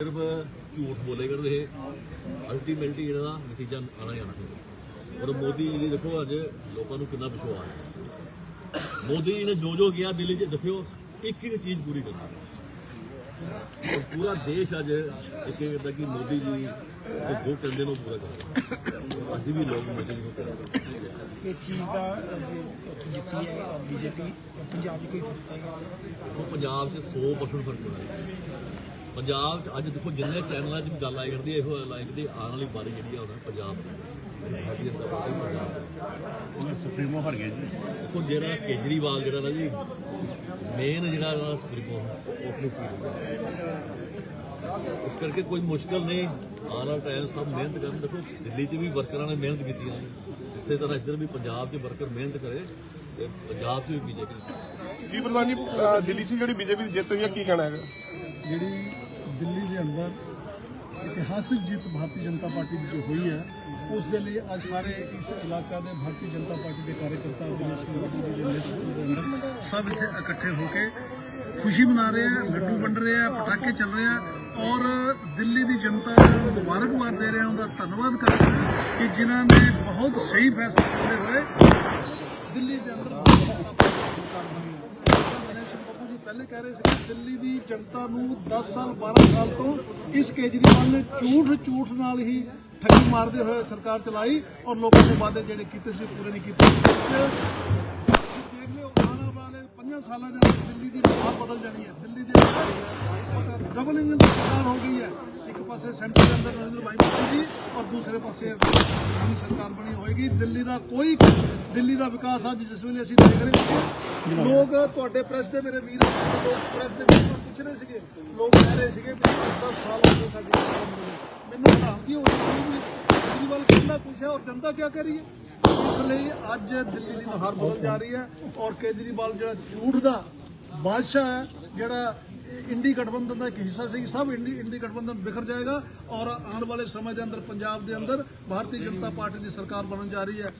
ਸਿਰਫ ਝੂਠ ਬੋਲੇ ਕਰਦੇ ਇਹ ਅਲਟੀਮੇਟਲੀ ਇਹਦਾ ਨਤੀਜਾ ਆਣਾ ਹੀ ਆਣਾ ਚਾਹੀਦਾ ਔਰ ਮੋਦੀ ਜੀ ਦੀ ਦੇਖੋ ਅੱਜ ਲੋਕਾਂ ਨੂੰ ਕਿੰਨਾ ਵਿਸ਼ਵਾਸ ਹੈ। ਮੋਦੀ ਜੀ ਨੇ ਜੋ ਜੋ ਕਿਹਾ ਦਿੱਲੀ 'ਚ ਦੇਖਿਓ ਇੱਕ ਇੱਕ ਚੀਜ਼ ਪੂਰੀ ਕਰਨੀ। ਔਰ ਪੂਰਾ ਦੇਸ਼ ਅੱਜ ਇੱਕ ਕਹਿੰਦਾ ਕਿ ਮੋਦੀ ਜੀ ਜੋ ਜੋ ਕਹਿੰਦੇ ਨੇ ਪੂਰਾ ਕਰਦੇ ਅੱਜ ਵੀ ਲੋਕ ਮੋਦੀ ਜੀ ਨੂੰ ਕਰਦੇ ਇਹ ਚੀਜ਼ ਦਾ ਜਿੱਤੀ ਹੈ ਬੀਜੇਪੀ ਪੰਜਾਬ 'ਚ ਕੋਈ ਫ਼ਰਕ ਦੇਖੋ ਪੰਜਾਬ 'ਚ 100% ਫ਼ਰਕ ਪੈਣਾ ਪੰਜਾਬ 'ਚ ਅੱਜ ਦੇਖੋ ਜਿੰਨੇ ਚੈਨਲਾਂ 'ਚ ਵੀ ਗੱਲ ਆਈ ਕਰਦੀ ਹੈ ਇਹੋ ਲਾਈਕ ਦੀ ਆਉਣ ਵਾਲੀ ਬਾਰੀ ਜਿਹੜੀ ਆ ਪੰਜਾਬ ਦੀ। ਸੁਪਰੀਮੋ ਹਰ ਗਿਆ ਜੀ। ਦੇਖੋ ਜਿਹੜਾ ਕੇਜਰੀਵਾਲ ਜਿਹੜਾ ਨਾ ਜੀ ਮੇਨ ਜਿਹੜਾ ਨਾ ਸੁਪਰੀਮੋ ਉਹ ਨਹੀਂ ਸੀ ਇਸ ਕਰਕੇ ਕੋਈ ਮੁਸ਼ਕਲ ਨਹੀਂ ਆਉਣ ਵਾਲਾ ਟਾਈਮ ਸਭ ਮਿਹਨਤ ਕਰਨ ਦੇਖੋ ਦਿੱਲੀ 'ਚ ਵੀ ਵਰਕਰਾਂ ਨੇ ਮਿਹਨਤ ਕੀਤੀ ਹੈ ਇਸੇ ਤਰ੍ਹਾਂ ਇੱਧਰ ਵੀ ਪੰਜਾਬ 'ਚ ਵਰਕਰ ਮਿਹਨਤ ਕਰੇ ਤੇ ਪੰਜਾਬ 'ਚ ਵੀ ਬੀਜੇਪੀ ਜੀ ਪ੍ਰਧਾਨ ਦਿੱਲੀ 'ਚ ਜਿਹੜੀ ਬੀਜੇਪੀ ਦੀ ਜਿੱਤ ਹੋਈ ਹੈ ਕੀ ਕਹਿਣਾ ਹੈਗਾ? ਜਿਹੜੀ ਦਿੱਲੀ ਦੇ ਅੰਦਰ ਇਤਿਹਾਸਿਕ ਜਿੱਤ ਭਾਰਤੀ ਜਨਤਾ ਪਾਰਟੀ ਦੀ ਹੋਈ ਹੈ, ਉਸ ਦੇ ਲਈ ਅੱਜ ਸਾਰੇ ਇਸ ਇਲਾਕਾ ਦੇ ਭਾਰਤੀ ਜਨਤਾ ਪਾਰਟੀ ਦੇ ਕਾਰਜਕਰਤਾ ਦਿਨੇਸ਼ ਦੇ ਨੇਤਰਤਵ ਸਭ ਇੱਥੇ ਇਕੱਠੇ ਹੋ ਕੇ ਖੁਸ਼ੀ ਮਨਾ ਰਹੇ ਆ, ਲੱਡੂ ਵੰਡ ਰਹੇ ਆ, ਪਟਾਕੇ ਚੱਲ ਰਹੇ ਆ ਔਰ ਦਿੱਲੀ ਦੀ ਜਨਤਾ ਨੂੰ ਮੁਬਾਰਕਬਾਦ ਦੇ ਰਹੇ ਆ, ਉਹਦਾ ਧੰਨਵਾਦ ਕਰ ਰਹੇ ਕਿ ਜਿਨ੍ਹਾਂ ਨੇ ਬਹੁਤ ਸਹੀ ਫੈਸਲੇ ਕੀਤੇ ਹੋਏ। ਦਿੱਲੀ ਦੇ ਅੰਦਰ ਭਾਰਤੀ ਜਨਤਾ ਪਾਰਟੀ ਦੀ ਸਰਕਾਰ ਬਣੀ ਹੈ ਦਿਨੇਸ਼ ਸਿੰਘ ਬੱਬੂ ਜੀ ਪਹਿਲੇ ਕਹਿ ਰਹੇ ਸੀ ਦਿੱਲੀ ਦੀ ਜਨਤਾ ਨੂੰ 10 ਸਾਲ 12 ਸਾਲ ਤੋਂ ਇਸ ਕੇਜਰੀਵਾਲ ਨੇ ਝੂਠ ਝੂਠ ਨਾਲ ਹੀ ਠੱਗੀ ਮਾਰਦੇ ਹੋਏ ਸਰਕਾਰ ਚਲਾਈ ਔਰ ਲੋਕਾਂ ਦੇ ਵਾਅਦੇ ਜਿਹੜੇ ਕੀਤੇ ਸੀ ਪੂਰੇ ਨਹੀਂ ਕੀਤੇ। ਦੇਖ ਲਿਓ, ਆਉਣ ਵਾਲੇ 5 ਸਾਲਾਂ ਦੇ ਅੰਦਰ ਦਿੱਲੀ ਦੀ ਮਾਰ ਬਦਲ ਜਾਣੀ ਹੈ। ਦਿੱਲੀ ਦੇ ਡਬਲ ਇੰਜਨ ਸਰਕਾਰ ਹੋ ਗਈ ਹੈ। ਪਾਸੇ ਸੈਂਟਰ ਦੇ ਅੰਦਰ ਨਰਿੰਦਰ ਭਾਈ ਮੋਦੀ ਜੀ ਔਰ ਦੂਸਰੇ ਪਾਸੇ ਨਵੀਂ ਸਰਕਾਰ ਬਣੀ ਹੋਏਗੀ। ਦਿੱਲੀ ਦਾ ਕੋਈ ਦਿੱਲੀ ਦਾ ਵਿਕਾਸ ਅੱਜ ਜਿਸ ਵੇਲੇ ਅਸੀਂ ਦੇਖ ਰਹੇ ਹਾਂ ਲੋਕ ਤੁਹਾਡੇ ਪ੍ਰੈਸ ਦੇ ਮੇਰੇ ਵੀਰ ਲੋਕ ਪ੍ਰੈਸ ਦੇ ਵੀਰ ਪੁੱਛ ਰਹੇ ਸੀਗੇ। ਲੋਕ ਕਹਿ ਰਹੇ ਸੀਗੇ ਵੀ 10 ਸਾਲ ਹੋ ਗਏ ਸਾਡੀ ਮੈਨੂੰ ਭ੍ਰਾਂਤੀ ਹੋ ਰਹੀ ਸੀ ਕੇਜਰੀਵਾਲ ਕਹਿੰਦਾ ਕੁਛ ਹੈ ਔਰ ਜਨਤਾ ਕੀ ਕਰ ਰਹੀ ਹੈ? ਇਸ ਲਈ ਅੱਜ ਦਿੱਲੀ ਦੀ ਨੁਹਾਰ ਬਦਲ ਜਾ ਰਹੀ ਹੈ ਔਰ ਕੇਜਰੀਵਾਲ ਜਿਹੜਾ ਝੂਠ ਦਾ ਬਾਦਸ਼ਾਹ ਹੈ ਜਿਹੜਾ ਇੰਡੀ ਗਠਬੰਧਨ ਦਾ ਇੱਕ ਹਿੱਸਾ ਸੀ, ਸਭ ਇੰਡੀ ਇੰਡੀ ਗਠਬੰਧਨ ਬਿਖਰ ਜਾਏਗਾ ਔਰ ਆਉਣ ਵਾਲੇ ਸਮੇਂ ਦੇ ਅੰਦਰ ਪੰਜਾਬ ਦੇ ਅੰਦਰ ਭਾਰਤੀ ਜਨਤਾ ਪਾਰਟੀ ਦੀ ਸਰਕਾਰ ਬਣਨ ਜਾ ਰਹੀ ਹੈ।